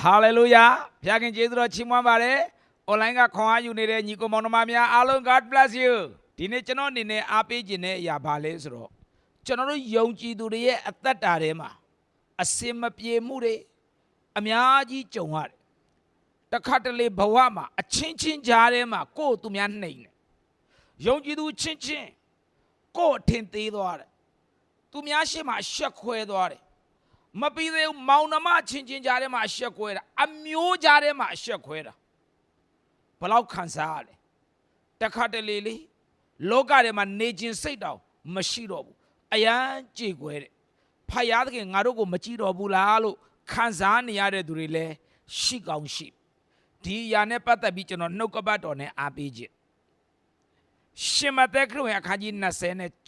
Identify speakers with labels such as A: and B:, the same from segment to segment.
A: ဟာလေလုယာဖခင်ကျေးဇူးတော်ချီးမွမ်းပါတယ်။ online ကခွန်အားယူနေတဲ့ညီကိုမောင်နှမများအားလုံး God bless you ဒီနေ့ကျွန်တော်အနေနဲ့အားပေးခြင်းတဲ့အရာဘာလဲဆိုတော့ကျွန်တော်တို့ယုံကြည်သူတွေရဲ့အသက်တာထဲမှာအစင်မပြေမှုတွေအများကြီးကြုံရတယ်။တစ်ခါတလေဘဝမှာအချင်းချင်းကြားထဲမှာကိုယ့်သူများနှိမ်တယ်။ယုံကြည်သူချင်းချင်းကိုယ့်အထင်သေးသွားတယ်။သူများရှေ့မှာအရှက်ခွဲသွားတယ်။ မပြီးသေးဘူးမောင်နှမချင်းချင်းကြားထဲမှာအရှက်ခွဲတာအမျိုးကြားထဲမှာအရှက်ခွဲတာဘယ်လောက်ခံစားရလဲတခါတလေလေလောကထဲမှာနေခြင်းစိတ်တောင်မရှိတော့ဘူးအယမ်းကြေကွဲတဲ့ဖယားသခင်ငါတို့ကိုမကြည့်တော့ဘူးလားလို့ခံစားနေရတဲ့သူတွေလည်းရှိကောင်းရှိဒီအရာနဲ့ပတ်သက်ပြီးကျွန်တော်နှုတ်ကပတ်တော်နဲ့အားပေးခြင်းရှင်မသက်ခရစ်ဝင်အခန်းကြီး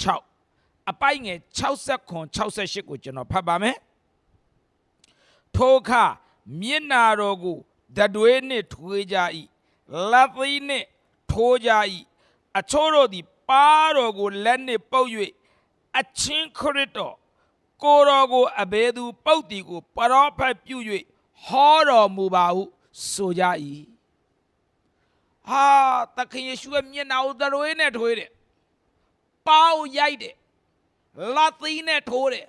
A: 26အပိုက်ငယ်60 68ကိုကျွန်တော်ဖတ်ပါမယ် ထိုအခါမျက်နာတော်ကိုဓတွေးနှင့်ထွေးကြ၏လက်သိနှင့်ထိုးကြ၏အချို့တို့သည်ပါးတော်ကိုလက်နှင့်ပုတ်၍အချင်းခရစ်တော်ကိုယ်တော်ကိုအဘယ်သူပုတ်တီကိုပရောဖက်ပြု၍ဟောတော်မူပါဟုဆိုကြ၏ဟာသခင်ယေရှုရဲ့မျက်နာကိုဓတွေးနဲ့ထွေးတယ်ပါးကိုရိုက်တယ်လက်သိနဲ့ထိုးတယ်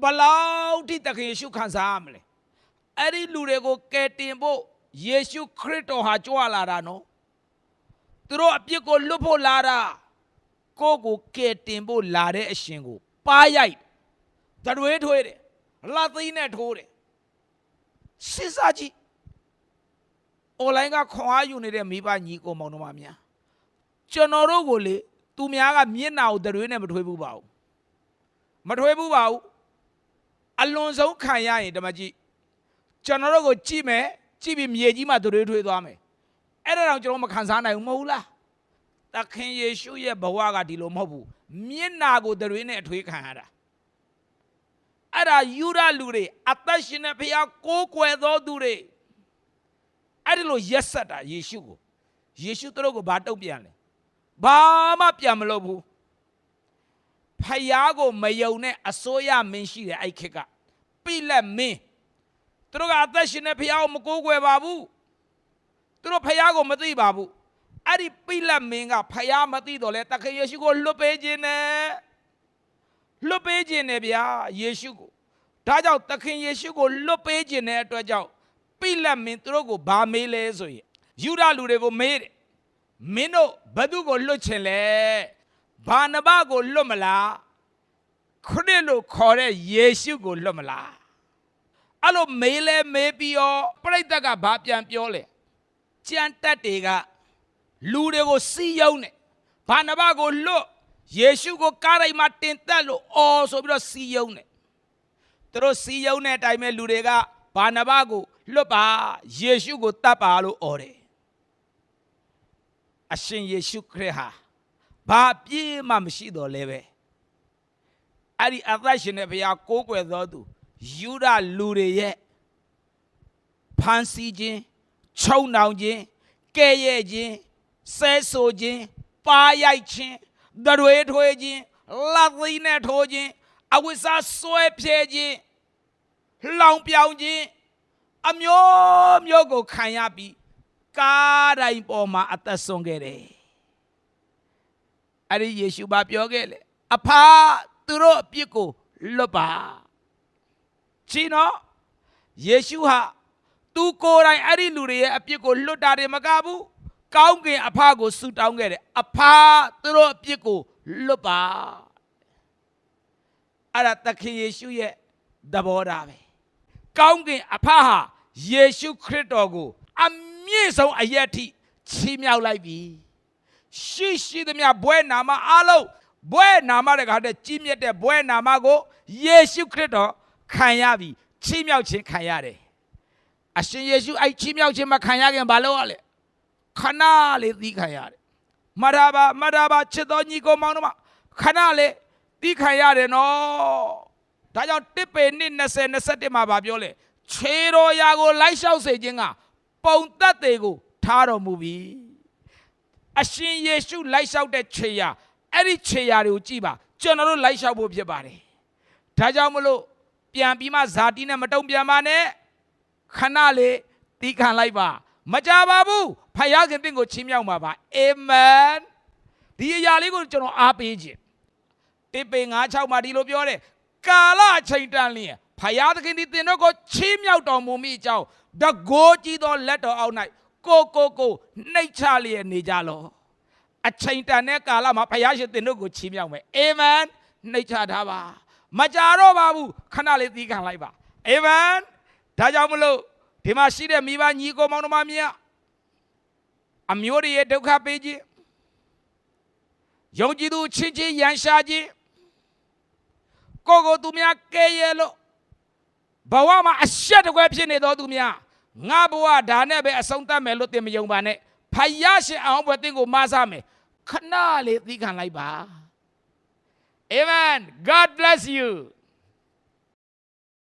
A: ဘလောက်ထိတခင်ယေရှုခံစားရမလဲအဲ့ဒီလူတွေကိုကယ်တင်ဖို့ယေရှုခရစ်တော်ဟာကြွလာတာနော်သူတို့အပြစ်ကိုလွတ်ဖို့လာတာကိုယ့်ကိုကယ်တင်ဖို့လာတဲ့အရှင်ကိုပါရိုက်တရွေးထွေးတယ်လက်သိနဲ့ထိုးတယ်စဉ်းစားကြည့်အွန်လိုင်းကခွန်အားယူနေတဲ့မိဘညီကိုမောင်တို့မများကျွန်တော်တို့ကိုလေသူများကမျက်နာကိုတရွေးနဲ့မထွေးဘူးပါဘူးမထွေးဘူးပါဘူး အလွန်ဆုံးခံရရင်ဓမ္မကြီးကျွန်တော်တို့ကိုကြည့်မယ်ကြည့်ပြီးမြေကြီးမှာတွေးထွေးသွားမယ်အဲ့ဒါတော့ကျွန်တော်မခံစားနိုင်ဘူးမဟုတ်လားသခင်ယေရှုရဲ့ဘဝကဒီလိုမဟုတ်ဘူးမျက်နာကိုတွေးနဲ့အထွေးခံရတာအဲ့ဒါယူရလူတွေအသက်ရှင်တဲ့ဖခင်ကိုးကွယ်သောသူတွေအဲ့ဒီလိုရက်ဆက်တာယေရှုကိုယေရှုသူတို့ကိုဘာတုံ့ပြန်လဲဘာမှပြန်မလုပ်ဘူး ဖယားကိုမယုံနဲ့အစိုးရမင်းရှိတယ်အဲ့ခက်ကပိလက်မင်းသူတို့ကအသက်ရှင်တဲ့ဖယားကိုမကိုးကွယ်ပါဘူးသူတို့ဖယားကိုမသိပါဘူးအဲ့ဒီပိလက်မင်းကဖယားမသိတော့လဲတခင်ယေရှုကိုလွတ်ပေးခြင်းနဲ့လွတ်ပေးခြင်းနဲ့ဗျာယေရှုကိုဒါကြောင့်တခင်ယေရှုကိုလွတ်ပေးခြင်းတဲ့အတွက်ကြောင့်ပိလက်မင်းသူတို့ကိုဘာမေးလဲဆိုရင်ယူဒလူတွေကိုမေးတယ်မင်းတို့ဘသူကိုလွတ်ချင်လဲ ဘာနဘကိုလွတ်မလားခရစ်လို့ခေါ်တဲ့ယေရှုကိုလွတ်မလားအဲ့လိုမေးလဲမေးပြီးတော့ပြိတ္တကဘာပြန်ပြောလဲကြံတက်တွေကလူတွေကိုစီးယုံတယ်ဘာနဘကိုလွတ်ယေရှုကိုကားတိုင်းမှာတင်တက်လို့အော်ဆိုပြီးတော့စီးယုံတယ်သူတို့စီးယုံတဲ့အတိုင်းပဲလူတွေကဘာနဘကိုလွတ်ပါယေရှုကိုတတ်ပါလို့အော်တယ်အရှင်ယေရှုခရစ်ဟာ ဘာပြည့်မှမရှိတော့လဲပဲအဲ့ဒီအသက်ရှင်တဲ့ဘုရားကိုးကွယ်တော်သူယူဒလူတွေရဲ့ဖန်ဆီးခြင်းချုံနှောင်ခြင်းကဲ့ရဲ့ခြင်းဆဲဆိုခြင်းပါရိုက်ခြင်းဒရွေထွေးခြင်းလက်သိနဲ့ထိုးခြင်းအဝိစာဆွဲဖြဲခြင်းလောင်ပြောင်ခြင်းအမျိုးမျိုးကိုခံရပြီးကားတိုင်းပေါ်မှာအသက်ဆုံးခဲ့တယ် အဲ့ဒီယေရှုဘာပြောခဲ့လဲအဖာသူတို့အပြစ်ကိုလွတ်ပါချင်းနော်ယေရှုဟာသူကိုယ်တိုင်အဲ့ဒီလူတွေရဲ့အပြစ်ကိုလွတ်တာတယ်မကဘူးကောင်းကင်အဖကိုဆူတောင်းခဲ့တယ်အဖာသူတို့အပြစ်ကိုလွတ်ပါအဲ့ဒါသခင်ယေရှုရဲ့သဘောထားပဲကောင်းကင်အဖဟာယေရှုခရစ်တော်ကိုအမြင့်ဆုံးအရက်ထိချီးမြှောက်လိုက်ပြီ ရှိရှိသမျှဘွဲနာမအားလုံးဘွဲနာမတကားတဲ့ကြီးမြတ်တဲ့ဘွဲနာမကိုယေရှုခရစ်တော်ခံရပြီချီးမြှောက်ခြင်းခံရတယ်အရှင်ယေရှုအဲ့ချီးမြှောက်ခြင်းမခံရခင်ဘာလုပ်ရလဲခဏလေးသီးခံရတယ်မရပါမရပါချစ်တော်ညီကိုမောင်တို့မခဏလေးသီးခံရတယ်နော်ဒါကြောင့်တစ်ပေနှစ်20 21မှာဗာပြောလေခြေတော်ရာကိုလိုက်လျှောက်စေခြင်းကပုံသက်တွေကိုထားတော်မူပြီ အရှင်ယေရှုလိုက်လျှောက်တဲ့ခြေရာအဲ့ဒီခြေရာတွေကိုကြည့်ပါကျွန်တော်တို့လိုက်လျှောက်ဖို့ဖြစ်ပါတယ်ဒါကြောင့်မလို့ပြန်ပြီးမှဇာတိနဲ့မတုံပြန်ပါနဲ့ခခဏလေးတီးခံလိုက်ပါမကြပါဘူးဖယားခင်တင့်ကိုချီးမြှောက်မှာပါအာမင်ဒီအရာလေးကိုကျွန်တော်အားပေးခြင်းတိပေ96မှာဒီလိုပြောတယ်ကာလအချိန်တန်လျင်ဖယားသခင်ဒီတင်တို့ကိုချီးမြှောက်တော်မူမိအကြောင်းတကိုးကြီးသောလက်တော်အောက်၌ ကိုကိုကိုနှိတ်ချလျက်နေကြလောအချိန်တန်တဲ့ကာလမှာဘုရားရှင်သင်တို့ကိုချီးမြှောက်မယ်အာမင်နှိတ်ချထားပါမကြတော့ပါဘူးခဏလေးသီးခံလိုက်ပါအာမင်ဒါကြောင့်မလို့ဒီမှာရှိတဲ့မိဘညီကိုမောင်နှမများအမျိုးတွေရဲ့ဒုက္ခပေးခြင်းယုံကြည်သူချင်းချင်းရန်ရှာခြင်းကိုကိုသူများကဲရဲလို့ဘဝမှာအရှက်တကွဲဖြစ်နေတော်သူများ ငါဘဝဒါနဲ့ပဲအဆုံးသတ်မယ်လို့သင်မယုံပါနဲ့ဖယားရှင်အောင်ဘွယ်သင်ကိုမဆမယ်ခဏလေးသီးခံလိုက်ပါ Amen God bless you